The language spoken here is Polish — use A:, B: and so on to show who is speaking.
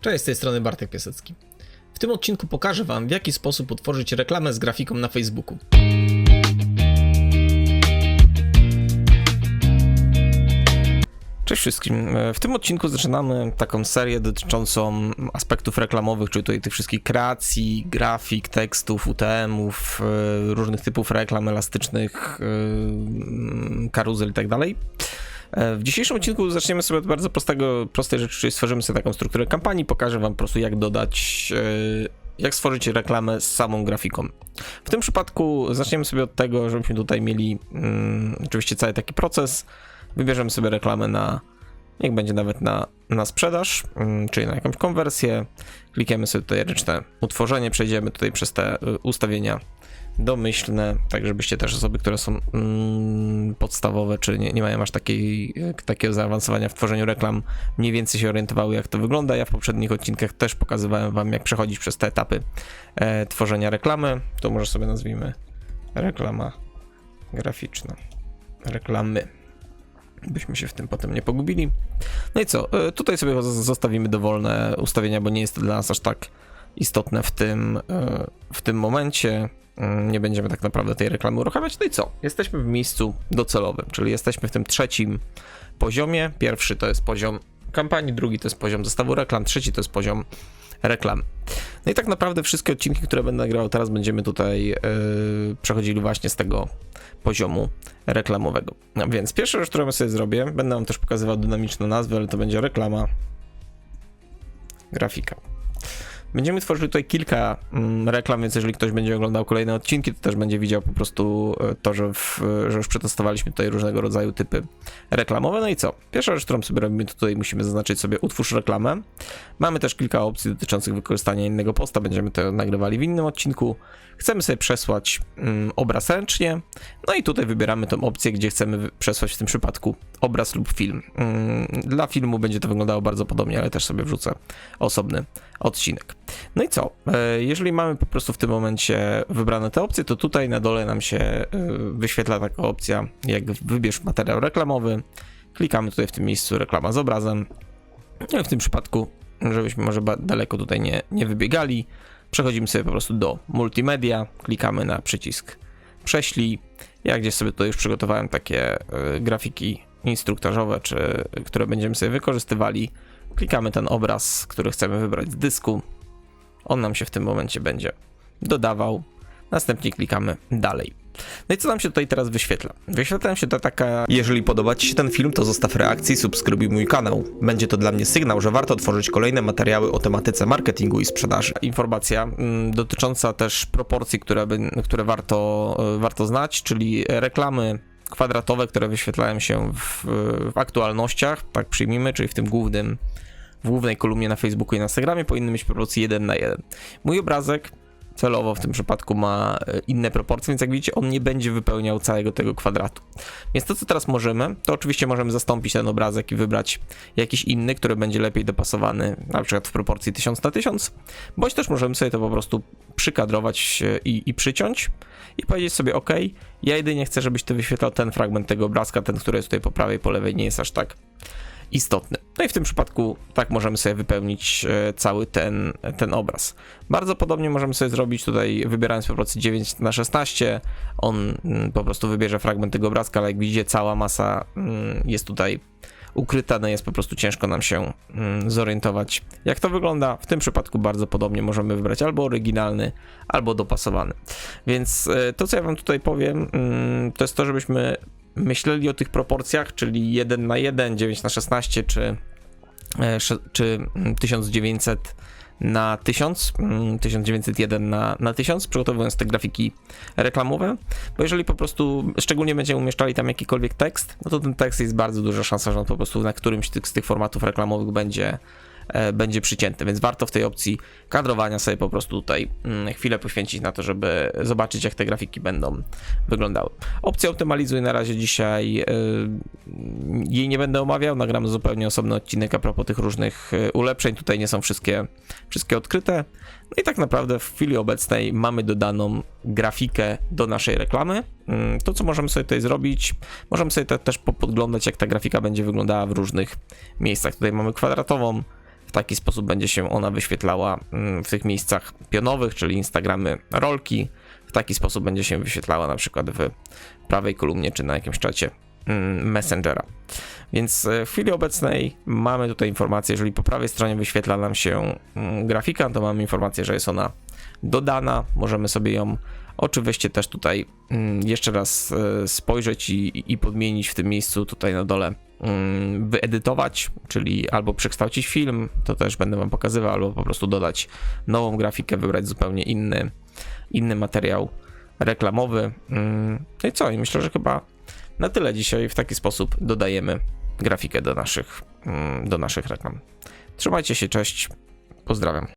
A: Cześć, z tej strony Bartek Piasecki. W tym odcinku pokażę Wam, w jaki sposób utworzyć reklamę z grafiką na Facebooku. Cześć wszystkim. W tym odcinku zaczynamy taką serię dotyczącą aspektów reklamowych, czyli tutaj tych wszystkich kreacji, grafik, tekstów, UTM-ów, e, różnych typów reklam elastycznych, e, karuzel i tak dalej. E, W dzisiejszym odcinku zaczniemy sobie od bardzo prostego, prostej rzeczy, czyli stworzymy sobie taką strukturę kampanii, pokażę wam po prostu jak dodać, e, jak stworzyć reklamę z samą grafiką. W tym przypadku zaczniemy sobie od tego, żebyśmy tutaj mieli mm, oczywiście cały taki proces, wybierzemy sobie reklamę na, niech będzie nawet na, na sprzedaż, mm, czyli na jakąś konwersję, klikniemy sobie tutaj ręczne utworzenie, przejdziemy tutaj przez te y, ustawienia domyślne, tak żebyście też osoby, które są mm, podstawowe, czy nie, nie mają aż takiej, takiego zaawansowania w tworzeniu reklam, mniej więcej się orientowały, jak to wygląda. Ja w poprzednich odcinkach też pokazywałem Wam, jak przechodzić przez te etapy e, tworzenia reklamy. To może sobie nazwijmy reklama graficzna. Reklamy. Byśmy się w tym potem nie pogubili. No i co? E, tutaj sobie zostawimy dowolne ustawienia, bo nie jest to dla nas aż tak istotne w tym, e, w tym momencie. Mm, Nie będziemy tak naprawdę tej reklamy uruchamiać. No i co? Jesteśmy w miejscu docelowym, czyli jesteśmy w tym trzecim poziomie. Pierwszy to jest poziom kampanii, drugi to jest poziom zestawu reklam, trzeci to jest poziom reklam. No i tak naprawdę wszystkie odcinki, które będę nagrywał teraz, będziemy tutaj yy, przechodzili właśnie z tego poziomu reklamowego. No więc pierwsza rzecz, którą sobie zrobię, będę wam też pokazywał dynamiczną nazwę, ale to będzie reklama grafika. Będziemy tworzyli tutaj kilka mm, reklam, więc jeżeli ktoś będzie oglądał kolejne odcinki, to też będzie widział po prostu e, to, że, w, że już przetestowaliśmy tutaj różnego rodzaju typy reklamowe. No i co? Pierwsza rzecz, którą sobie robimy, tutaj musimy zaznaczyć sobie utwórz reklamę. Mamy też kilka opcji dotyczących wykorzystania innego posta, będziemy to nagrywali w innym odcinku. Chcemy sobie przesłać mm, obraz ręcznie, no i tutaj wybieramy tą opcję, gdzie chcemy przesłać w tym przypadku obraz lub film. Mm, Dla filmu będzie to wyglądało bardzo podobnie, ale też sobie wrzucę osobny odcinek. No i co? E, Jeżeli mamy po prostu w tym momencie wybrane te opcje, to tutaj na dole nam się e, wyświetla taka opcja, jak wybierz materiał reklamowy. Klikamy tutaj w tym miejscu reklama z obrazem. No i w tym przypadku, żebyśmy może daleko tutaj nie, nie wybiegali, przechodzimy sobie po prostu do multimedia, klikamy na przycisk prześlij. Ja gdzieś sobie tutaj już przygotowałem takie e, grafiki instruktażowe, czy które będziemy sobie wykorzystywali. Klikamy ten obraz, który chcemy wybrać z dysku. On nam się w tym momencie będzie dodawał. Następnie klikamy dalej. No i co nam się tutaj teraz wyświetla? Wyświetla nam się to taka. Jeżeli podoba Ci się ten film, to zostaw reakcję i subskrybuj mój kanał. Będzie to dla mnie sygnał, że warto tworzyć kolejne materiały o tematyce marketingu i sprzedaży. Informacja mm, dotycząca też proporcji, które, które warto, e, warto znać, czyli reklamy kwadratowe, które wyświetlają się w, w aktualnościach, tak przyjmijmy, czyli w tym głównym w głównej kolumnie na Facebooku i na Instagramie powinny mieć proporcje 1 na 1. Mój obrazek celowo w tym przypadku ma e, inne proporcje, więc jak widzicie, on nie będzie wypełniał całego tego kwadratu. Więc to, co teraz możemy, to oczywiście możemy zastąpić ten obrazek i wybrać jakiś inny, który będzie lepiej dopasowany, na przykład w proporcji 1000 na 1000, bądź też możemy sobie to po prostu przykadrować e, i, i przyciąć i powiedzieć sobie, ok, ja jedynie chcę, żebyś ty wyświetlał ten fragment tego obrazka, ten, który jest tutaj po prawej, po lewej, nie jest aż tak istotny. No i w tym przypadku tak możemy sobie wypełnić e, cały ten, ten obraz. Bardzo podobnie możemy sobie zrobić tutaj, wybierając proporcję 9 na 16 on mm, po prostu wybierze fragment tego obrazka, ale jak widzicie cała masa mm, jest tutaj ukryta, no jest po prostu ciężko nam się mm, zorientować jak to wygląda. W tym przypadku bardzo podobnie możemy wybrać albo oryginalny, albo dopasowany. Więc e, to co ja wam tutaj powiem, to jest to, żebyśmy myśleli o tych proporcjach, czyli 1 na 1, 9 na 16 czy, e, czy mm, 1900 na 1000, mm, 1901 na, na 1000, przygotowując te grafiki reklamowe, bo jeżeli po prostu szczególnie będziemy umieszczali tam jakikolwiek tekst, no to ten tekst jest bardzo duża szansa, że on po prostu na którymś tych- z tych formatów reklamowych będzie będzie przycięty, więc warto w tej opcji kadrowania sobie po prostu tutaj mm, chwilę poświęcić na to, żeby zobaczyć jak te grafiki będą wyglądały. Opcja optymalizuj na razie dzisiaj y, jej nie będę omawiał, nagram zupełnie osobny odcinek a propos tych różnych y, ulepszeń, tutaj nie są wszystkie, wszystkie odkryte. No i tak naprawdę w chwili obecnej mamy dodaną grafikę do naszej reklamy. Mm, To, co możemy sobie tutaj zrobić, możemy sobie te- też po- podglądać, jak ta grafika będzie wyglądała w różnych miejscach. Tutaj mamy kwadratową, W taki sposób będzie się ona wyświetlała mm, w tych miejscach pionowych, czyli Instagramy rolki. W taki sposób będzie się wyświetlała na przykład w prawej kolumnie czy na jakimś czacie mm, Messengera. Więc e, w chwili obecnej mamy tutaj informację, jeżeli po prawej stronie wyświetla nam się mm, grafika, to mamy informację, że jest ona dodana. Możemy sobie ją oczywiście też tutaj jeszcze raz e, spojrzeć i, i podmienić w tym miejscu tutaj na dole, wyedytować, czyli albo przekształcić film, to też będę wam pokazywał, albo po prostu dodać nową grafikę, wybrać zupełnie inny, inny materiał reklamowy. Mm, No i co? I myślę, że chyba na tyle dzisiaj w taki sposób dodajemy grafikę do naszych, mm, do naszych reklam. Trzymajcie się, cześć, pozdrawiam.